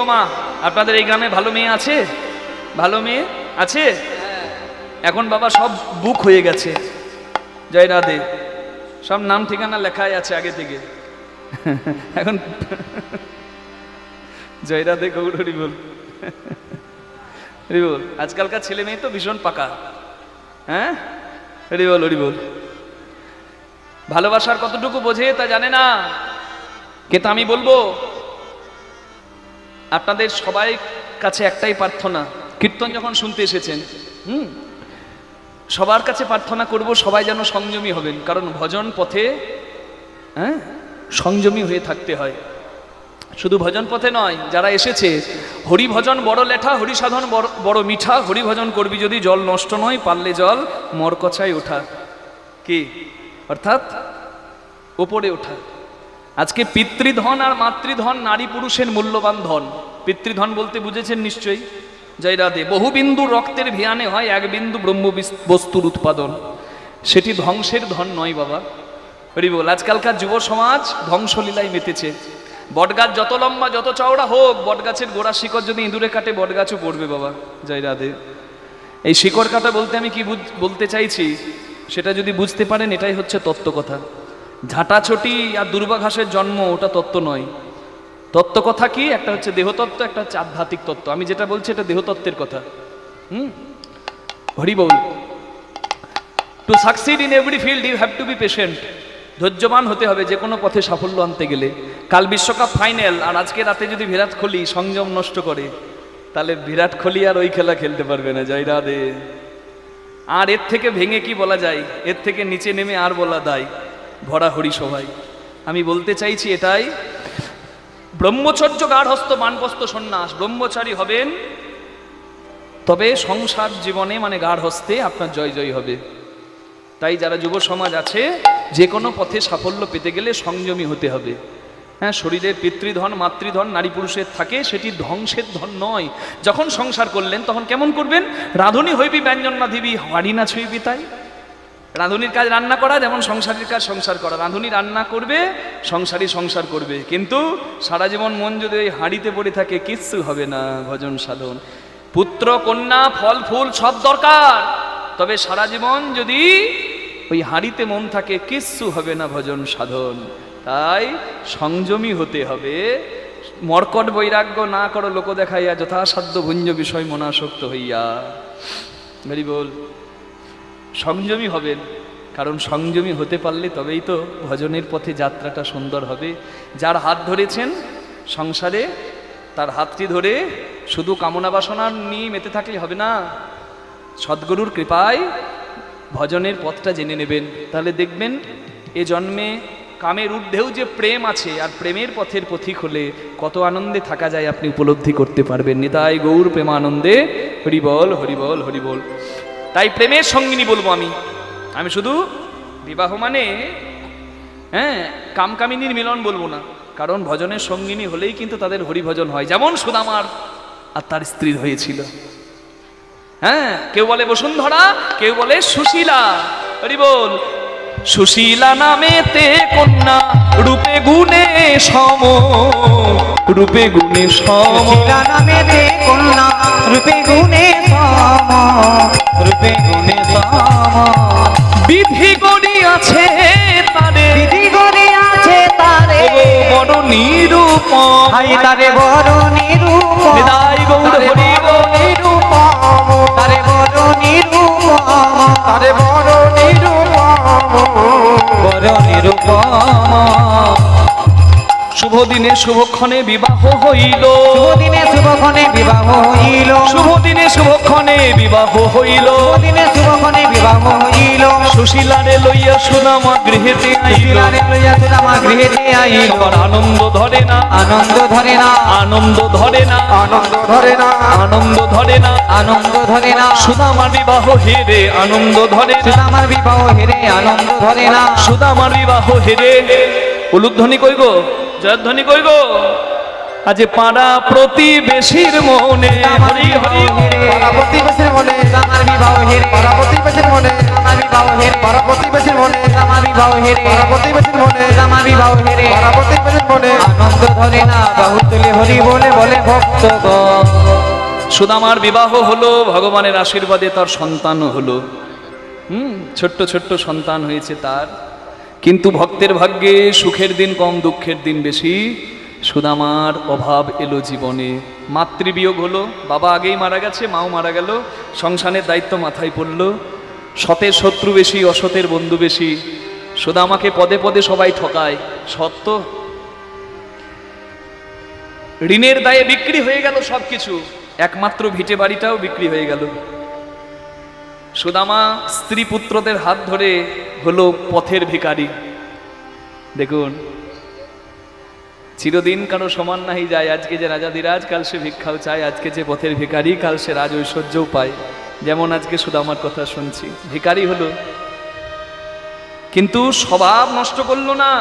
গো মা, আপনাদের এই গ্রামে ভালো মেয়ে আছে? ভালো মেয়ে আছে? এখন বাবা সব বুক হয়ে গেছে। জয় রাধে। সব নাম ঠিকানা লেখাই আছে আগে থেকে। এখন জয় রাধে গৌর বল। হরি বল, আজকালকার ছেলে মেয়ে তো ভীষণ পাকা। হ্যাঁ? হরি বল হরি বল। ভালোবাসার কতটুকু বোঝে তা জানে না। কে কিন্তু আমি বলব আপনাদের সবাই কাছে একটাই প্রার্থনা, কীর্তন যখন শুনতে এসেছেন, হুম, সবার কাছে প্রার্থনা করব সবাই যেন সংযমী হবেন, কারণ ভজন পথে হ্যাঁ সংযমী হয়ে থাকতে হয়। শুধু ভজন পথে নয়, যারা এসেছে হরি ভজন বড় লেঠা হরি সাধন বড় মিঠা হরি ভজন করবি যদি জল নষ্ট নয়, পারলে জল মরকছায় ওঠা। কি? অর্থাৎ, ওপরে ওঠা। আজকে পিতৃধন আর মাতৃধন, নারী পুরুষের মূল্যবান ধন। পিতৃধন বলতে বুঝেছেন নিশ্চয়ই? জয় রাধে বহু বিন্দু রক্তের ভিয়ানে হয়, এক বিন্দু ব্রহ্ম বস্তুর উৎপাদন। সেটি ধ্বংসের ধন নয় বাবা। হরি বল আজকালকার যুব সমাজ ধ্বংসলীলায় মেতেছে। বটগাছ যত লম্বা, যত চওড়া হোক, বটগাছের গোড়া শিকড় যদি ইঁদুরে কাটে, বটগাছও পড়বে বাবা জয় রাধে এই শিকড় কাটা বলতে আমি কি বলতে চাইছি? সেটা যদি বুঝতে পারেন, এটাই হচ্ছে তত্ত্ব কথা। ঝাঁটাছটি আর দুর্বাঘাসের জন্ম ওটা তত্ত্ব নয়। তত্ত্ব কথা কি? একটা হচ্ছে দেহতত্ত্ব, একটা হচ্ছে আধ্যাত্মিক তত্ত্ব। আমি যেটা বলছি এটা দেহতত্ত্বের কথা। হুম? হরি বল। To succeed in every field you have to be patient ধৈর্যবান হতে হবে যে কোনো পথে সাফল্য আনতে গেলে। কাল বিশ্বকাপ ফাইনাল আর আজকে রাতে যদি বিরাট কোহলি সংযম নষ্ট করে, তাহলে বিরাট কোহলি আর ওই খেলা খেলতে পারবে না, জয় রাধে। আর এর থেকে ভেঙে কি বলা যায়? এর থেকে নিচে নেমে আর বলা দায়। ভরা হরি সবাই আমি বলতে চাইছি এটাই, ব্রহ্মচর্য গার্হস্থ মানপস্ত সন্ন্যাস, ব্রহ্মচারী হবেন, তবে সংসার জীবনে মানে গার্হস্থে আপনার জয় জয় হবে। তাই যারা যুব সমাজ আছে, যে কোনো পথে সাফল্য পেতে গেলে সংযমী হতে হবে। হ্যাঁ শরীরের পিতৃধন, মাতৃধন, নারী পুরুষের থাকে, সেটি ধ্বংসের ধন নয়। যখন সংসার করলেন, তখন কেমন করবেন? রাঁধুনি হইবি ব্যঞ্জন না দিবি হাড়ি না ছুঁইবি তাই। রাঁধুনির কাজ রান্না করা, যেমন সংসারের কাজ সংসার করা। রাঁধুনি রান্না করবে, সংসারই সংসার করবে। কিন্তু সারা জীবন মন যদি ওই হাঁড়িতে পড়ে থাকে, কিচ্ছু হবে না ভজন সাধন। পুত্র, কন্যা, ফল, ফুল সব দরকার। তবে সারা জীবন যদি ওই হাঁড়িতে মন থাকে, কিচ্ছু হবে না ভজন সাধন। তাই সংযমী হতে হবে। মর্কট বৈরাগ্য না করো লোক দেখাইয়া, যথাসাধ্য ভুঞ্জ বিষয় মনাসক্ত হইয়া। ভেরি বল সংযমী হবেন। কারণ সংযমী হতে পারলে তবেই তো ভজনের পথে যাত্রাটা সুন্দর হবে। যার হাত ধরেছেন সংসারে, তার হাতটি ধরে শুধু কামনা বাসনা নিয়ে মেতে থাকলে হবে না। সদ্গুরুর কৃপায় ভজনের পথটা জেনে নেবেন। তাহলে দেখবেন, এ জন্মে কামের ঊর্ধ্বেও যে প্রেম আছে, আর প্রেমের পথের পথিক হলে কত আনন্দে থাকা যায় আপনি উপলব্ধি করতে পারবেন। নিতাই গৌর প্রেমানন্দে হরিবল হরিবল হরিবল। তাই প্রেমের সঙ্গিনী বলব আমি। আমি শুধু বিবাহ মানে হ্যাঁ কামকামিনীর মিলন বলব না। কারণ ভজনের সঙ্গিনী হলেই কিন্তু তাদের হরিভজন হয়। যেমন সুদামার আর তার স্ত্রীর হয়েছিল। হ্যাঁ কেউ বলে বসুন্ধরা, কেউ বলে সুশীলা। হরি বল সুশীলা নামেতে কন্যা রূপে গুণে সম। রূপে গুণে সম। শিলা নামে দে কন্যা রূপে গুণে সম। রূপে গুণে সম। বিধি গড়ি আছে তারে। বিধি করে আছে তারে। বড় নিরূপম। হাই তারে বড় নিরূপ নিতাই গৌর হরি বল। নিরূপম। তারে বড় নিরূপম। তারে বড় নিরূপম। শুভ দিনে শুভক্ষণে বিবাহ হইল। শুভদিনে শুভক্ষণে বিবাহ হইল। শুভ দিনে শুভক্ষণে বিবাহ হইল। শুভদিনে শুভক্ষণে বিবাহ হইল। সুশীলারে লইয়া সুনামা গৃহেতে আইল। শিলারে লইয়া সুদামা গৃহেতে আইল। আনন্দ ধরে না। আনন্দ ধরে না। আনন্দ ধরে না। আনন্দ ধরে না। আনন্দ ধরে না। আনন্দ ধরে না। সুদামার বিবাহ হেরে আনন্দ ধরে সুদামার বিবাহ হেরে আনন্দ ধরে না। সুদামার বিবাহ হেরে। উলুধ্বনি কই গো? জয়ধ্বনি কই গো? আজ পাড়া প্রতিবেশীর মনে হরি হরি পাড়া প্রতিবেশীর মনে আমার বিবাহ হেরে। পাড়া প্রতিবেশীর মনে আমার বিবাহ হেরে। পাড়া প্রতিবেশীর মনে আমার বিবাহ হেরে। পাড়া প্রতিবেশীর মনে আমার বিবাহ হেরে। পাড়া প্রতিবেশীর মনে আনন্দ ধরে না বাহু তুলে হরি বলে বলে ভক্ত সুদামার বিবাহ হলো ভগবানের আশীর্বাদে তার সন্তান হলো। হুম ছোট্ট ছোট্ট সন্তান হয়েছে তার। কিন্তু ভক্তের ভাগ্যে সুখের দিন কম, দুঃখের দিন বেশি। সুদামার অভাব এলো জীবনে। মাতৃবিয়োগ হলো, বাবা আগেই মারা গেছে, মাও মারা গেল, সংসারের দায়িত্ব মাথায় পড়ল। সতের শত্রু বেশি, অসতের বন্ধু বেশি। সুদামাকে পদে পদে সবাই ঠকায় সত্য ঋণের দায়ে বিক্রি হয়ে গেল সব কিছু একমাত্র ভিটে বাড়িটাও বিক্রি হয়ে গেল। সুদামা স্ত্রী পুত্রদের হাত ধরে হলো পথের ভিখারি। দেখুন, চিরদিন কারও সমান নাহি যায়। আজকে যে রাজাধিরাজ কাল সে ভিক্ষাও চায়। আজকে যে পথের ভিখারি, কাল সে রাজ ঐশ্বর্যও পায়। যেমন আজকে সুদামার কথা শুনছি। ভিখারি হলো, কিন্তু স্বভাব নষ্ট করল না।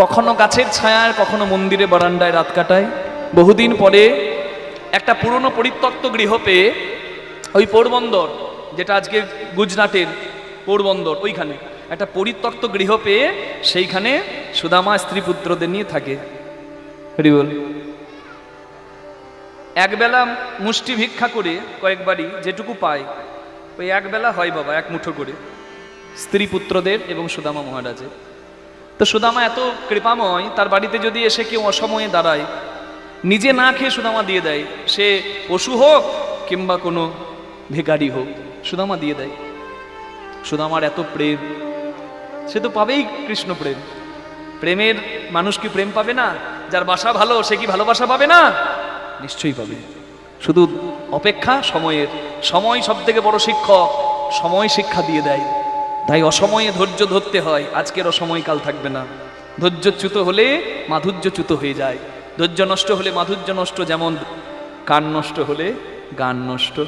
কখনো গাছের ছায়ায়, কখনো মন্দিরে বারান্দায় রাত কাটায়। বহুদিন পরে একটা পুরনো পরিত্যক্ত গৃহ পেয়ে ওই পোরবন্দর যেটা আজকে গুজরাটের পোরবন্দর, ওইখানে। একটা পরিত্যক্ত গৃহ পেয়ে সেইখানে সুদামা স্ত্রী পুত্রদের নিয়ে থাকে। একবেলা মুষ্টি ভিক্ষা করে কয়েকবারই যেটুকু পায়, ওই একবেলা হয় বাবা, এক মুঠো করে। স্ত্রী পুত্রদের এবং সুদামা মহারাজের। তো সুদামা এত কৃপাময়, তার বাড়িতে যদি এসে কেউ অসময়ে দাঁড়ায়, নিজে না খেয়ে সুদামা দিয়ে দেয়, সে পশু হোক কিংবা কোনো ভিখারি হোক সুদামা দিয়ে দেয়। সুদামার এত প্রেম, সে তো পাবেই কৃষ্ণ প্রেম। প্রেমের মানুষ কি প্রেম পাবে না? যার বাসা ভালো, সে কি ভালোবাসা পাবে না? নিশ্চয়ই পাবে। শুধু অপেক্ষা, সময়ের। সময় সব থেকে বড় শিক্ষক, সময় শিক্ষা দিয়ে দেয়। তাই অসময়ে ধৈর্য ধরতে হয়, আজকের অসময়কাল থাকবে না। ধৈর্যচ্যুত হলে মাধুর্যচ্যুত হয়ে যায়। ধৈর্য নষ্ট হলে মাধুর্য নষ্ট, যেমন কান নষ্ট হলে গান নষ্ট।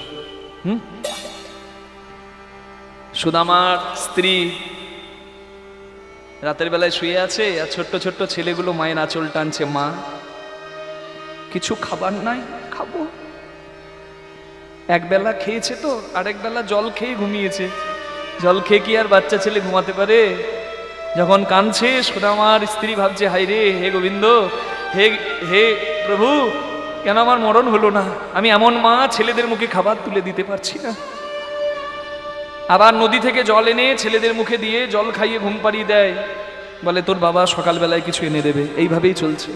হুম? সুদামার স্ত্রী রাতের বেলায় শুয়ে আছে আর ছোট্ট ছোট্ট ছেলেগুলো মায়ের আঁচল টানছে, মা, কিছু খাবার নাই? খাব। এক বেলা খেয়েছে তো, আরেক বেলা জল খেয়ে ঘুমিয়েছে। জল খেয়ে কি আর বাচ্চা ছেলে ঘুমাতে পারে? যখন কাঁদছে সুদামার স্ত্রী ভাবছে হাই রে, হে গোবিন্দ, হে হে প্রভু, কেন আমার মরণ হলো না? আমি এমন মা, ছেলেদের মুখে খাবার তুলে দিতে পারছি না। আবার নদী থেকে জল এনে ছেলেদের মুখে দিয়ে জল খাইয়ে ঘুম পাড়িয়ে দেয়। বলে, তোর বাবা সকালবেলায় কিছু এনে দেবে। এইভাবেই চলছে।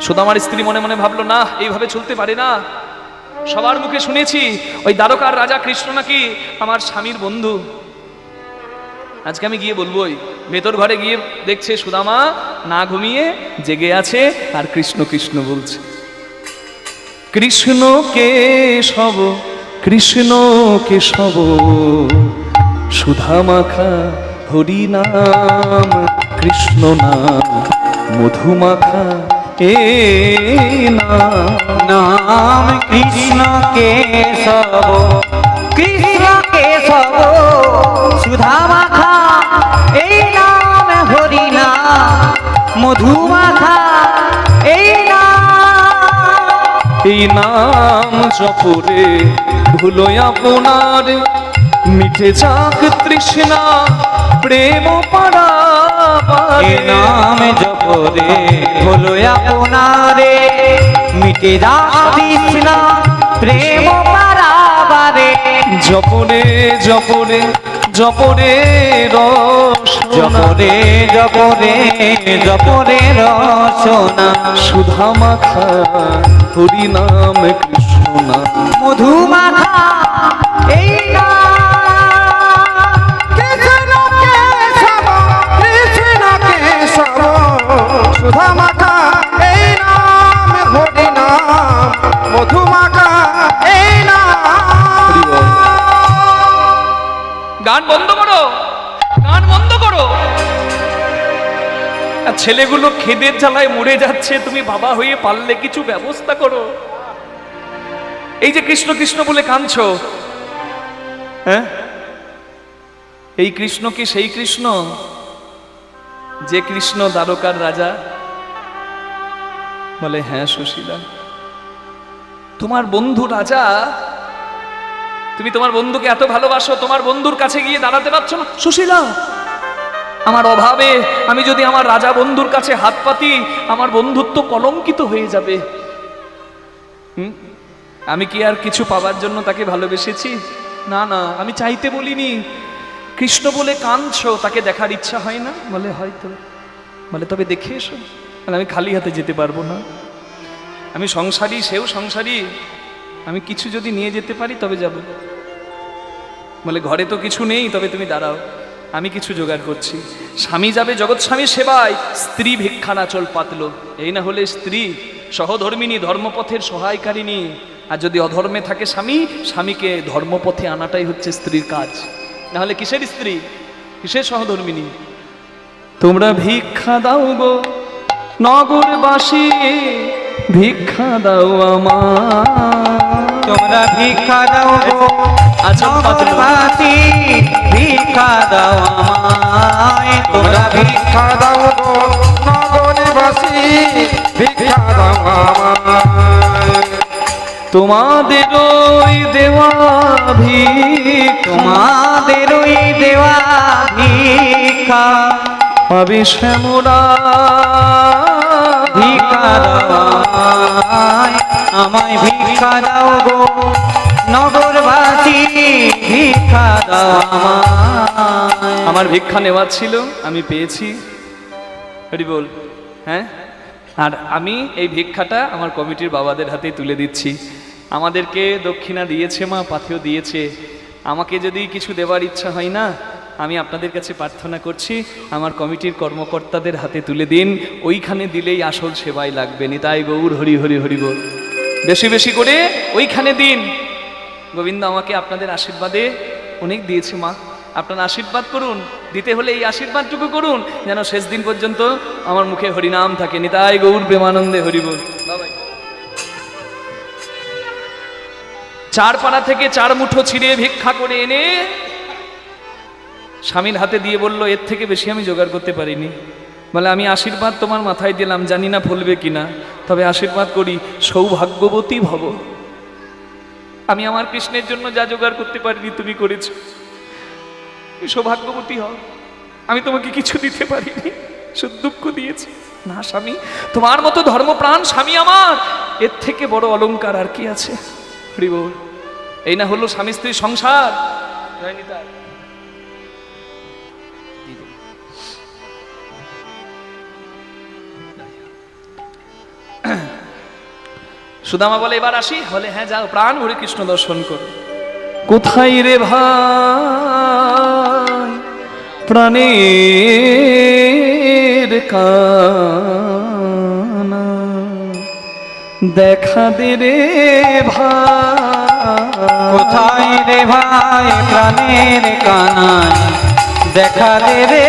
সুদামার স্ত্রী মনে মনে ভাবলো, না, এইভাবে চলতে পারে না। সবার মুখে শুনেছি, ওই দ্বারকার রাজা কৃষ্ণ নাকি আমার স্বামীর বন্ধু? আজকে আমি গিয়ে বলবোই ভেতর ঘরে গিয়ে দেখছে সুদামা না ঘুমিয়ে জেগে আছে আর কৃষ্ণ কৃষ্ণ বলছে। কৃষ্ণ কেশব কৃষ্ণ কেশব সুধা মাখা হরি নাম কৃষ্ণ নাম। মধু মাখা এ নাম কৃষ্ণ কেশব কৃষ্ণ কেশব সুধা মাখা এই নাম হরি নাম মধু মাখা এই নাম। এই নাম জপরে ভুলো আপনার মিঠে যাক তৃষ্ণা প্রেম পাড়া এ নাম জপরে হলো আপনারে মিটে তৃষ্ণা প্রেম পারাবারে জপরে জপরে জপরে রসনা জপরে জপরে জপরে রসনা সুধা মাখা হরি নাম কৃষ্ণ মধু মাখা এই কৃষ্ণ কেশব কৃষ্ণ কেশব সুধা মাখা এই নাম হরি নাম। মধু মাখা এই নাম। গান বন্ধ করো গান বন্ধ করো। আর ছেলেগুলো খেদের জ্বালায় মরে যাচ্ছে তুমি বাবা হয়ে পারলে কিছু ব্যবস্থা করো। এই যে কৃষ্ণ কৃষ্ণ বলে কাঁদছো হ্যাঁ? এই কৃষ্ণ কি সেই কৃষ্ণ? যে কৃষ্ণ দ্বারকার রাজা? বলে হ্যাঁ সুশীলা তোমার বন্ধু রাজা? তুমি তোমার বন্ধুকে এত ভালোবাসো, তোমার বন্ধুর কাছে গিয়ে দাঁড়াতে পারছ না? সুশীলা আমার অভাবে আমি যদি আমার রাজা বন্ধুর কাছে হাত পাতি, আমার বন্ধুত্ব কলঙ্কিত হয়ে যাবে। হুম? আমি কি আর কিছু পাবার জন্য তাকে ভালোবেসেছি? না না, আমি চাইতে বলিনি। কৃষ্ণ বলে কাঁদছো, তাকে দেখার ইচ্ছা হয় না? বলে, হয়তো। বলে, তবে দেখে এসো। আমি খালি হাতে যেতে পারব না। আমি সংসারী, সেও সংসারী। আমি কিছু যদি নিয়ে যেতে পারি, তবে যাব। বলে, ঘরে তো কিছু নেই, তবে তুমি দাঁড়াও। আমি কিছু জোগাড় করছি। স্বামী যাবে জগৎ স্বামী সেবায়। স্ত্রী ভিক্ষানা চল পাতলো। এই না হলে স্ত্রী সহধর্মিনী, ধর্মপথের সহায়কারিণী। আর যদি অধর্মে থাকে স্বামী স্বামীকে ধর্মপথে আনাটাই হচ্ছে স্ত্রীর কাজ। নাহলে কিসের স্ত্রী? কিসের সহধর্মিনী? তোমরা ভিক্ষা দাও গো নগরবাসী ভিক্ষা দাও আমার তোমরা ভিক্ষা দাও গো নগরবাসী ভিক্ষা দাও আমায়। তোমরা ভিক্ষা ভিক্ষা দাও গো নগরবাসী ভিক্ষা দাও আমায়। তোমাদের ওই দেওয়া ভিক্ষা, তোমাদের ওই দেওয়া ভিক্ষা পাবে শ্যামরা ভিক্ষা আমায় ভিক্ষা দাও গো নগরবাসী ভিক্ষা দাও আমার ভিক্ষা নেওয়ার ছিল, আমি পেয়েছি। হরি বল। হ্যাঁ? আর আমি এই ভিক্ষাটা আমার কমিটির বাবাদের হাতেই তুলে দিচ্ছি। আমাদেরকে দক্ষিণা দিয়েছে মা পাথেও দিয়েছে। আমাকে যদি কিছু দেওয়ার ইচ্ছা হয় না, আমি আপনাদের কাছে প্রার্থনা করছি, আমার কমিটির কর্মকর্তাদের হাতে তুলে দিন, ওইখানে দিলেই আসল সেবাই লাগবে, নিতাই গৌর, হরি হরি হরি বল। বেশি বেশি করে ওইখানে দিন। গোবিন্দ আমাকে আপনাদের আশীর্বাদে অনেক দিয়েছে মা। আপনারা আশীর্বাদ করুন, দিতে হলে এই আশীর্বাদটুকু করুন, যেন শেষ দিন পর্যন্ত আমার মুখে হরিনাম থাকে। নিতাই গৌর প্রেমানন্দে হরিবল চার পাড়া থেকে চার মুঠো ছিঁড়ে ভিক্ষা করে এনে স্বামীর হাতে দিয়ে বলল, এর থেকে বেশি আমি জোগাড় করতে পারিনি। বলে, আমি আশীর্বাদ তোমার মাথায় দিলাম, জানি না ফলবে কিনা। তবে আশীর্বাদ করি, সৌভাগ্যবতী ভব। আমি আমার কৃষ্ণের জন্য যা জোগাড় করতে পারিনি, তুমি করেছ। সৌভাগ্যবতী হও। আমি তোমাকে কিছু দিতে পারিনি শুধু দুঃখ দিয়েছি। না, স্বামী, তোমার মতো ধর্মপ্রাণ স্বামী আমার। এর থেকে বড় অলঙ্কার আর কি আছে? এই না হলো স্বামী স্ত্রীর সংসার। সুদামা বলে, এবার আসি? বলে হ্যাঁ যাও, প্রাণ ভরে কৃষ্ণ দর্শন করো। কোথায় রে ভাই? প্রাণের কানা দেখা দে রে ভাই। কোথায় রে ভাই প্রাণের কানায়? দেখা দে রে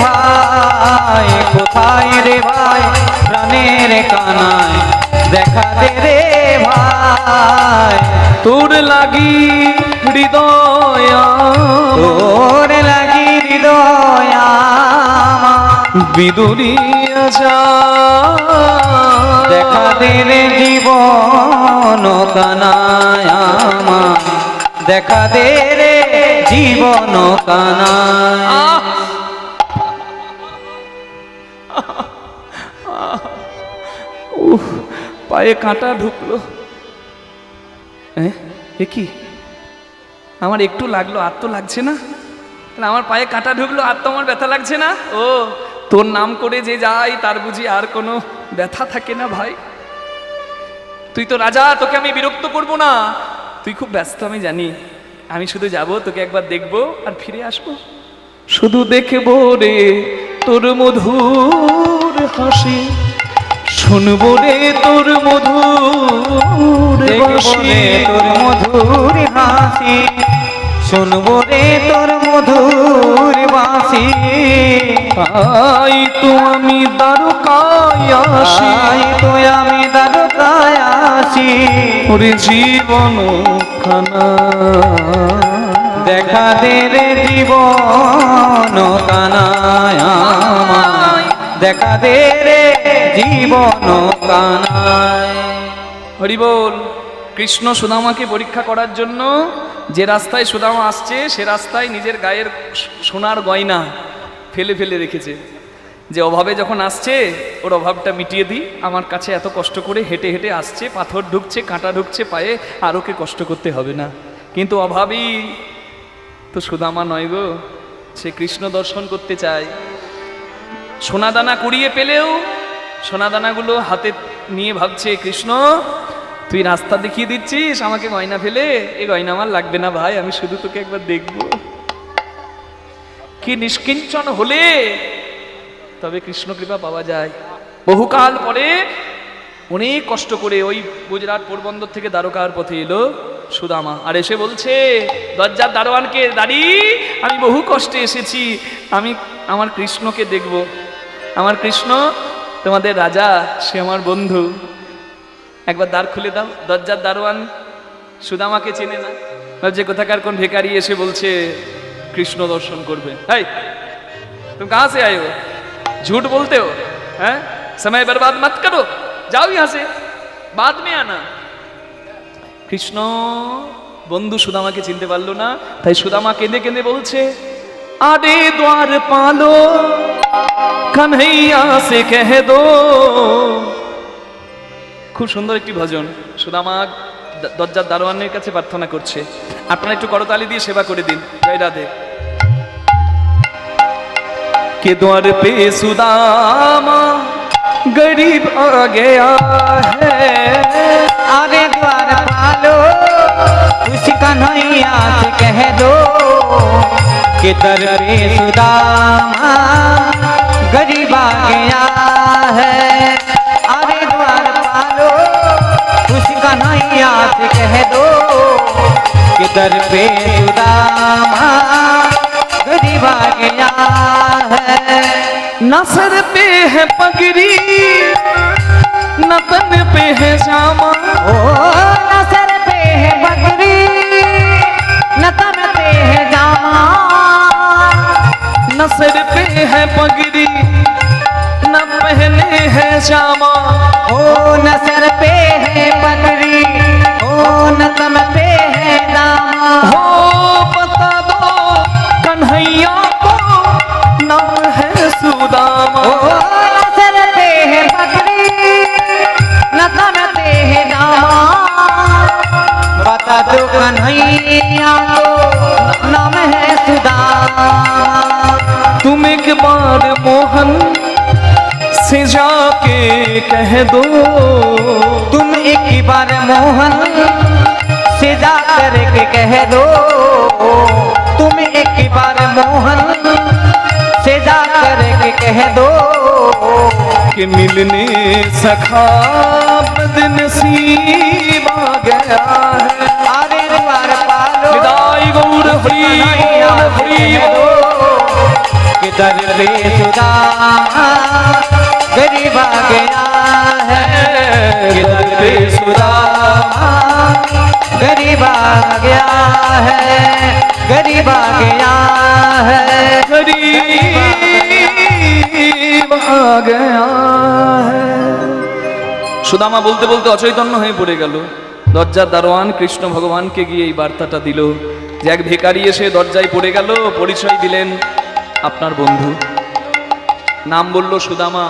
ভাই কোথায় রে ভাই প্রাণের কানায়? দেখা দে রে ভাই তোর লাগি হৃদয় তোর লাগি বিদুরিয়া যা দেখা দে রে জীবন কানায় আমার। দেখা দে রে জীবন কানায়! পায়ে কাঁটা ঢুকলো। হ্যাঁ এ কি? আমার একটু লাগল আর তো লাগছে না? আমার পায়ে কাঁটা ঢুকলো আর তো আমার ব্যথা লাগছে না? ও তোর নাম করে যে যাই তার বুঝি আর কোনো ব্যথা থাকে না ভাই। তুই তো রাজা তোকে আমি বিরক্ত করব না। তুই খুব ব্যস্ত আমি জানি। আমি শুধু যাব তোকে একবার দেখব আর ফিরে আসব। শুধু দেখব রে তোর মধুর হাসি। শুনব রে তোর মধুর রে তোর মধুর হাসি। শুনব রে তোর মধুর বাঁশি আই তো আমি দ্বারকায় আসি। তো আমি দ্বারকায় আসি। ওরে জীবন খানা। দেখা দে রে জীবন কানায় দেখা দে রে জীবন কানায়। হরিবল কৃষ্ণ সুদামাকে পরীক্ষা করার জন্য যে রাস্তায় সুদামা আসছে, সে রাস্তায় নিজের গায়ের সোনার গয়না ফেলে ফেলে রেখেছে। যে অভাবে যখন আসছে, ওর অভাবটা মিটিয়ে দিই। আমার কাছে এত কষ্ট করে হেঁটে হেঁটে আসছে, পাথর ঢুকছে, কাঁটা ঢুকছে, পায়ে আর ওকে কষ্ট করতে হবে না। কিন্তু অভাবই তো সুদামা নয় গো, সে কৃষ্ণ দর্শন করতে চায়। সোনাদানা কুড়িয়ে পেলেও, সোনাদানাগুলো হাতে নিয়ে ভাবছে, কৃষ্ণ তুই রাস্তা দেখিয়ে দিচ্ছিস? আমাকে গয়না ফেলে? এই গয়না আমার লাগবে না ভাই, আমি শুধু তোকে একবার দেখব। কি নিষ্কিঞ্চন হলে তবে কৃষ্ণ কৃপা পাওয়া যায়। বহুকাল পরে অনেক কষ্ট করে ওই গুজরাট পোরবন্দর থেকে দ্বারকার পথে এলো সুদামা। আর এসে বলছে, দরজার দারোয়ানকে দাঁড়ি আমি বহু কষ্টে এসেছি। আমি আমার কৃষ্ণকে দেখব। আমার কৃষ্ণ তোমাদের রাজা, সে আমার বন্ধু। একবার দ্বার খুলে দাও দরজার দারোয়ান সুদামাকে চেনে না ভাবছে কোথাকার কোন ভিখারি এসে বলছে কৃষ্ণ দর্শন করবে হাই तुम कहाँ से आए हो झूठ बोलते हो हैं समय बर्बाद मत करो जाओ यहाँ से बाद में आना কৃষ্ণ বন্ধু সুদামাকে চিনতে পারলো না তাই সুদামা কেঁদে কেঁদে বলছে আরে দ্বার পালো কানহাইয়া সে কহ দো খুব সুন্দর একটি ভজন সুদামা দ- দরজার দারোয়ানের কাছে প্রার্থনা করছে আপনারা একটু করতালি দিয়ে সেবা করে দিন জয় রাধে के द्वार पे सुदामा गरीब आ गया है अरे द्वार पालो उस कन्हैया से कह दो कि दर पे सुदामा कन्हैया से कह दो कि दर पे सुदामा गरीब गया है। न सर पे है पगड़ी, न तन पे है जामा ओ, न सर पे है बकरी न तन पे है जामा। न सर पे है पगड़ी, न पहने है जामा ओ, न सर पे है बकरी ओ न तन पे है जामा हो बता दो कन्हैया को नाम है सुदामा। है है बता दो कन्हैया को नाम है सुदामा। तुम एक बार मोहन से जाके कह दो तुम एक बार मोहन से जा करके कह दो तुम एक बार मोहन से जा करके कह दो कि मिलने सखा बदनसीब आ गया है। आरे द्वार पालो। विदाई गौर हरि बोल। कि दर पे सुदामा गरीब आ गया है। कि दर पे सुदामा गरीब आ गया है गरीब आ गया है गरीब आ गया है সুদামা বলতে বলতে অচৈতন্য হয়ে পড়ে গেল দরজার দারোয়ান কৃষ্ণ ভগবানকে গিয়ে এই বার্তাটা দিল যে এক ভিখারি এসে দরজায় পড়ে গেল পরিচয় দিলেন আপনার বন্ধু নাম বলল সুদামা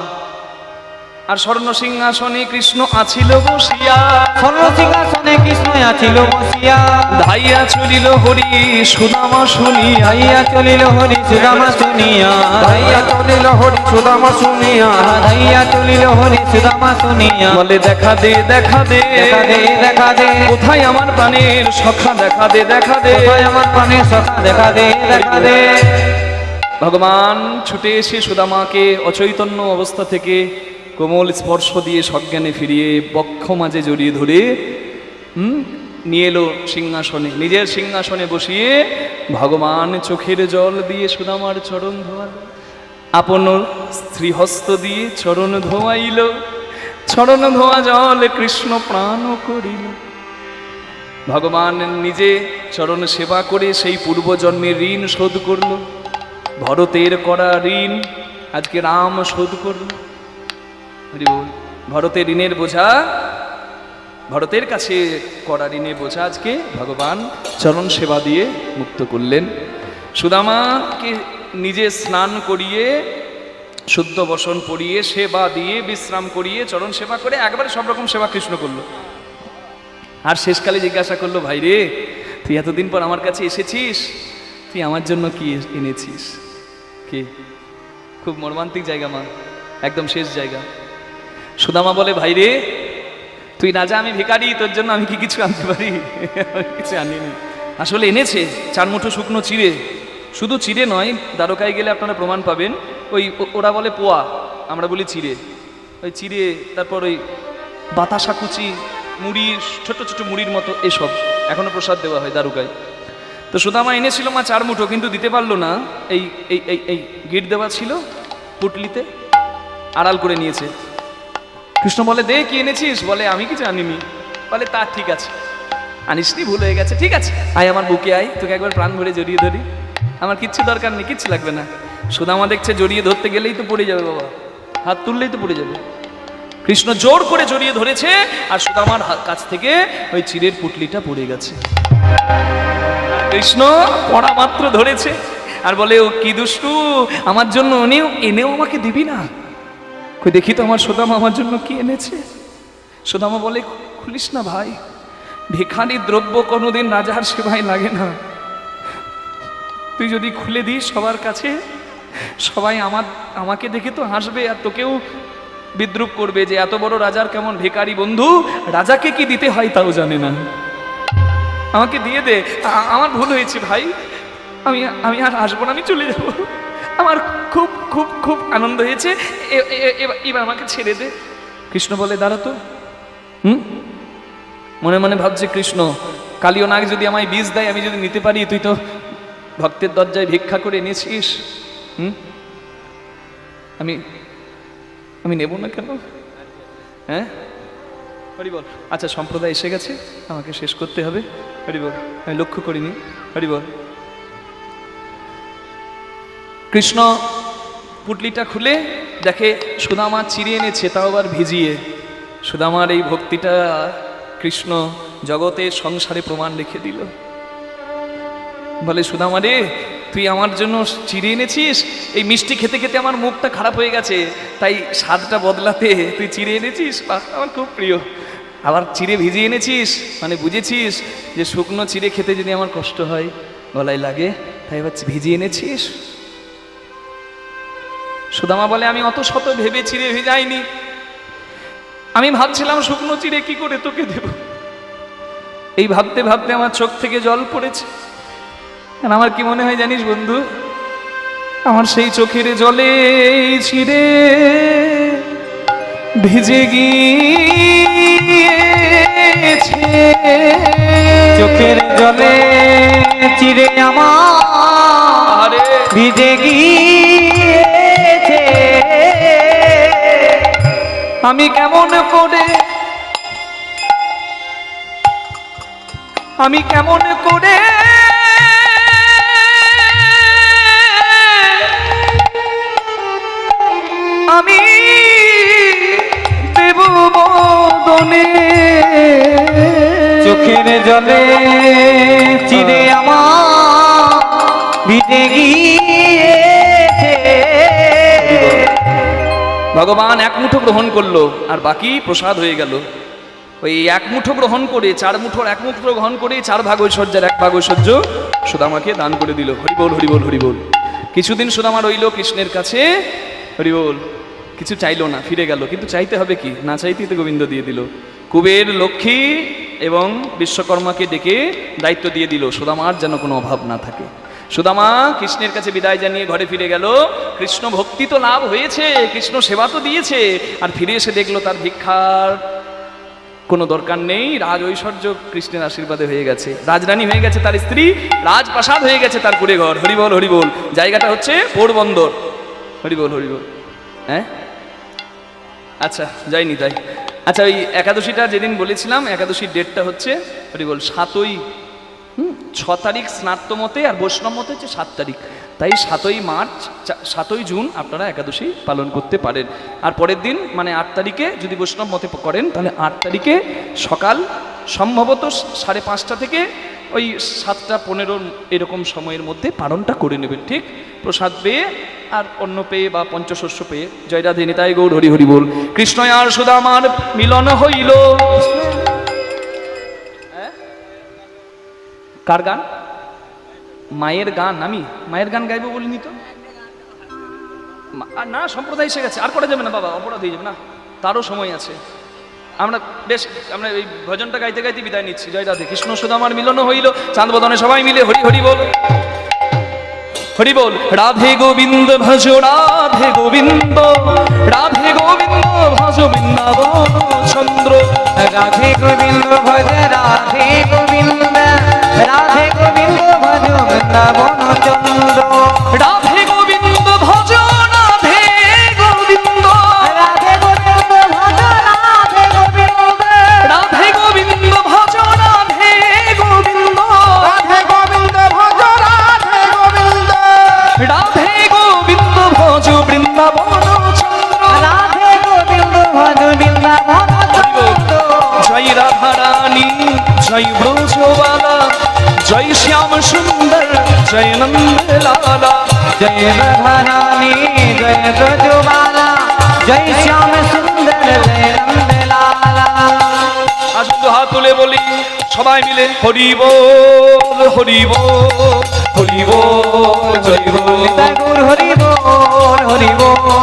আর স্বর্ণ সিংহাসনে কৃষ্ণ আছিল বসিয়া। স্বর্ণ সিংহাসনে কৃষ্ণ আছিল বসিয়া। ধাইয়া চলিল হরি সুদামা শুনিয়া। ধাইয়া চলিল হরি সুদামা শুনিয়া। ধাইয়া চলিল হরি সুদামা শুনিয়া। ধাইয়া চলিল হরি সুদামা শুনিয়া। বলে দেখা দে দেখা দে। দেখা দে দেখা দে। কোথায় আমার প্রাণের সখা? দেখা দে দেখা দে। কোথায় আমার প্রাণের সখা? দেখা দে দেখা দে। ভগবান ছুটে এসে সুদামাকে অচৈতন্য অবস্থা থেকে কোমল স্পর্শ দিয়ে সজ্ঞানে ফিরিয়ে বক্ষ মাঝে জড়িয়ে ধরে নিয়ে এলো সিংহাসনে। নিজের সিংহাসনে বসিয়ে ভগবান চোখের জল দিয়ে সুদামার চরণ ধোয়াল। আপন স্ত্রীহস্ত দিয়ে চরণ ধোয়াইল। চরণ ধোয়া জল কৃষ্ণ প্রাণ করিল। ভগবান নিজে চরণ সেবা করে সেই পূর্বজন্মের ঋণ শোধ করল। ভরতের করা ঋণ আজকে রাম শোধ করল। ভরতের ঋণের বোঝা, ভরতের কাছে করা ঋণের বোঝা আজকে ভগবান চরণ সেবা দিয়ে মুক্ত করলেন। সুদামাকে নিজে স্নান করিয়ে, শুদ্ধ বসন পরিয়ে, সেবা দিয়ে, বিশ্রাম করিয়ে, চরণ সেবা করে একবারে সব রকম সেবা কৃষ্ণ করল। আর শেষকালে জিজ্ঞাসা করল, ভাই রে, তুই এতদিন পর আমার কাছে এসেছিস? তুই আমার জন্য কি এনেছিস? কি? খুব মর্মান্তিক জায়গা মা, একদম শেষ জায়গা। সুদামা বলে ভাই রে তুই না যা আমি ভিখারি, তোর জন্য আমি কি কিছু আনতে পারি? কিছু আনিনি। আসলে এনেছে, চার মুঠো শুকনো চিড়ে। শুধু চিড়ে নয়, দ্বারকায় গেলে আপনারা প্রমাণ পাবেন। ওই ওরা বলে পোয়া, আমরা বলি চিড়ে। ওই চিড়ে, তারপর ওই বাতাসা কুচি মুড়ির ছোট ছোট মুড়ির মতো এসব। এখনও প্রসাদ দেওয়া হয় দারুকায় তো সুদামা এনেছিল মা চার মুঠো, কিন্তু দিতে পারল না। এই এই এই, গিট দেওয়া ছিল পুটলিতে, আড়াল করে নিয়েছে। কৃষ্ণ বলে, দে কি এনেছিস? বলে, আমি কিছু আনিনি। বলে, তা ঠিক আছে। আনিসনি, ভুল হয়ে গেছে। ঠিক আছে। আয় আমার বুকে আয়, তোকে একবার প্রাণ ভরে জড়িয়ে ধরি। আমার কিচ্ছু দরকার নেই, কিচ্ছু লাগবে না। সুদামা দেখছে, জড়িয়ে ধরতে গেলেই তো পড়ে যাবে বাবা। হাত তুললেই তো পড়ে যাবে। কৃষ্ণ জোর করে জড়িয়ে ধরেছে, আর সুদামার কাছ থেকে ওই চিরের পুটলিটা পড়ে গেছে। কৃষ্ণ পড়া মাত্র ধরেছে, আর বলে, ও কি দুষ্টু, আমার জন্য এনেও আমাকে দিবি না? কই, দেখি তো আমার সুদামা আমার জন্য কি এনেছে? সুদামা বলে, খুলিস না ভাই, ভিখারি দ্রব্য কোনোদিন রাজার সেবায় লাগে না। তুই যদি খুলে দিস সবার কাছে, সবাই আমার, আমাকে দেখে তো হাসবে আর তোকেও বিদ্রুপ করবে যে এত বড় রাজার কেমন ভিখারি বন্ধু, রাজাকে কি দিতে হয় তাও জানে না। আমাকে দিয়ে দে আমার ভুল হয়েছে ভাই, আমি আমি আর আসব না, আমি চলে যাব। আমার খুব খুব খুব আনন্দ হয়েছে। এবার আমাকে ছেড়ে দে। কৃষ্ণ বলে, দাঁড়া তো। হুম? মনে মনে ভাবছে, কৃষ্ণ কালীয় নাগ যদি আমায় বীজ দেয়, আমি যদি নিতে পারি, তুই তো ভক্তের দরজায় ভিক্ষা করে এনেছিস। হুম? আমি আমি নেব না কেন? হ্যাঁ? হরি বল। আচ্ছা সম্প্রদায় এসে গেছে। আমাকে শেষ করতে হবে। হরি বল, আমি লক্ষ্য করিনি। হরি বল। কৃষ্ণ পুটলিটা খুলে দেখে সুদামা চিড়ে এনেছে, তাও আবার ভিজিয়ে। সুদামার এই ভক্তিটা কৃষ্ণ জগতে সংসারে প্রমাণ রেখে দিল। বলে, সুদামা রে, তুই আমার জন্য চিড়ে এনেছিস? এই মিষ্টি খেতে খেতে আমার মুখটা খারাপ হয়ে গেছে, তাই স্বাদটা বদলাতে তুই চিড়ে এনেছিস? আমার খুব প্রিয়। আবার চিড়ে ভিজিয়ে এনেছিস? মানে বুঝেছিস যে শুকনো চিড়ে খেতে যদি আমার কষ্ট হয়, গলায় লাগে, তাই এবার ভিজিয়ে এনেছিস? সুদামা বলে আমি অত শত ভেবে চিড়ে ভিজাইনি আমি ভাবছিলাম শুকনো চিড়ে কি করে তোকে দেব। এই ভাবতে ভাবতে আমার চোখ থেকে জল পড়েছে। আর আমার কি মনে হয় জানিস বন্ধু? আমার সেই চোখের জলে ছিঁড়ে ভিজে গিয়েছে। চোখের জলে চিরে আমার ভিজে গিয়েছে। আমি কেমন করে, আমি কেমন করে আমি দেব বদনে। চোখের জলে চিরে আমার ভিজে গিয়েছে ভগবান এক মুঠো গ্রহণ করল, আর বাকি প্রসাদ হয়ে গেল। ওই এক মুঠো গ্রহণ করে, চার মুঠোর এক মুঠো গ্রহণ করে চার ভাগ ঐশ্বর্যের এক ভাগ ঐশ্বর্য সুদামাকে দান করে দিল। হরিবোল হরিবোল হরিবোল। কিছুদিন সুদামা রইল কৃষ্ণের কাছে। হরিবোল, কিছু চাইলো না, ফিরে গেল। কিন্তু চাইতে হবে কি? না চাইতেই তো গোবিন্দ দিয়ে দিল। কুবের লক্ষ্মী এবং বিশ্বকর্মাকে ডেকে দায়িত্ব দিয়ে দিল। সুদামার যেন কোনো অভাব না থাকে। সুদামা, কৃষ্ণের কাছে বিদায় জানিয়ে ঘরে ফিরে গেল। কৃষ্ণ ভক্তি তো লাভ হয়েছে, কৃষ্ণ সেবা তো দিয়েছে। আর ফিরে এসে দেখল তার ভিক্ষার কোনো দরকার নেই। রাজ ঐশ্বর্য কৃষ্ণের আশীর্বাদে হয়ে গেছে। রাজরানী হয়ে গেছে তার স্ত্রী, রাজপ্রাসাদ হয়ে গেছে তার কুড়ে ঘর হরিবল হরিবল। জায়গাটা হচ্ছে পোরবন্দর। হরিবল হরিবল। হ্যাঁ? আচ্ছা যাইনি তাই। আচ্ছা ওই একাদশীটা যেদিন বলেছিলাম, একাদশীর ডেটটা হচ্ছে, হরিবল, সাতই ছ তারিখ স্নাত্য মতে আর বৈষ্ণব মতে হচ্ছে সাত তারিখ। তাই সাতই মার্চ সাতই জুন আপনারা একাদশী পালন করতে পারেন। আর পরের দিন মানে আট তারিখে যদি বৈষ্ণব মতে করেন, তাহলে আট তারিখে সকাল সম্ভবত সাড়ে পাঁচটা থেকে ওই সাতটা পনেরো এরকম সময়ের মধ্যে পালনটা করে নেবেন, ঠিক? প্রসাদ পেয়ে আর অন্ন পেয়ে বা পঞ্চশস্য পেয়ে। জয় রাধে নিতাই গৌর, হরি হরি বল। কৃষ্ণ আর সুদামার মিলন হইল। কার গান? মায়ের গান আমি মায়ের গান গাইবো বলিনি তো? না, সম্প্রদায় এসে গেছে। আর করা যাবে না, বাবা? অপরাধ হয়ে যাবে, না? তারও সময় আছে। আমরা বেশ, আমরা এই ভজনটা গাইতে গাইতে বিদায় নিচ্ছি। জয় রাধে কৃষ্ণ, সুদামার মিলন হইল। চাঁদ বদনে সবাই মিলে হরি হরি বল। হরি বল রাধে গোবিন্দ ভজ রাধে গোবিন্দ রাধে গোবিন্দ ভজ বৃন্দাবন চন্দ্র। রাধে গোবিন্দ ভজ রাধে গোবিন্দ রাধে গোবিন্দ ভজ বৃন্দাবন চন্দ্র। রাধে जय श्याम सुंदर, जय नंद लाला जय रानी जय गजवाला जय श्याम সুন্দর জয় নন্দ লালা আসুন তো হাত তুলে বলি সবাই মিলে হরি বল হরি বল হরি বল জয় বল গুর হরি বল হরি বল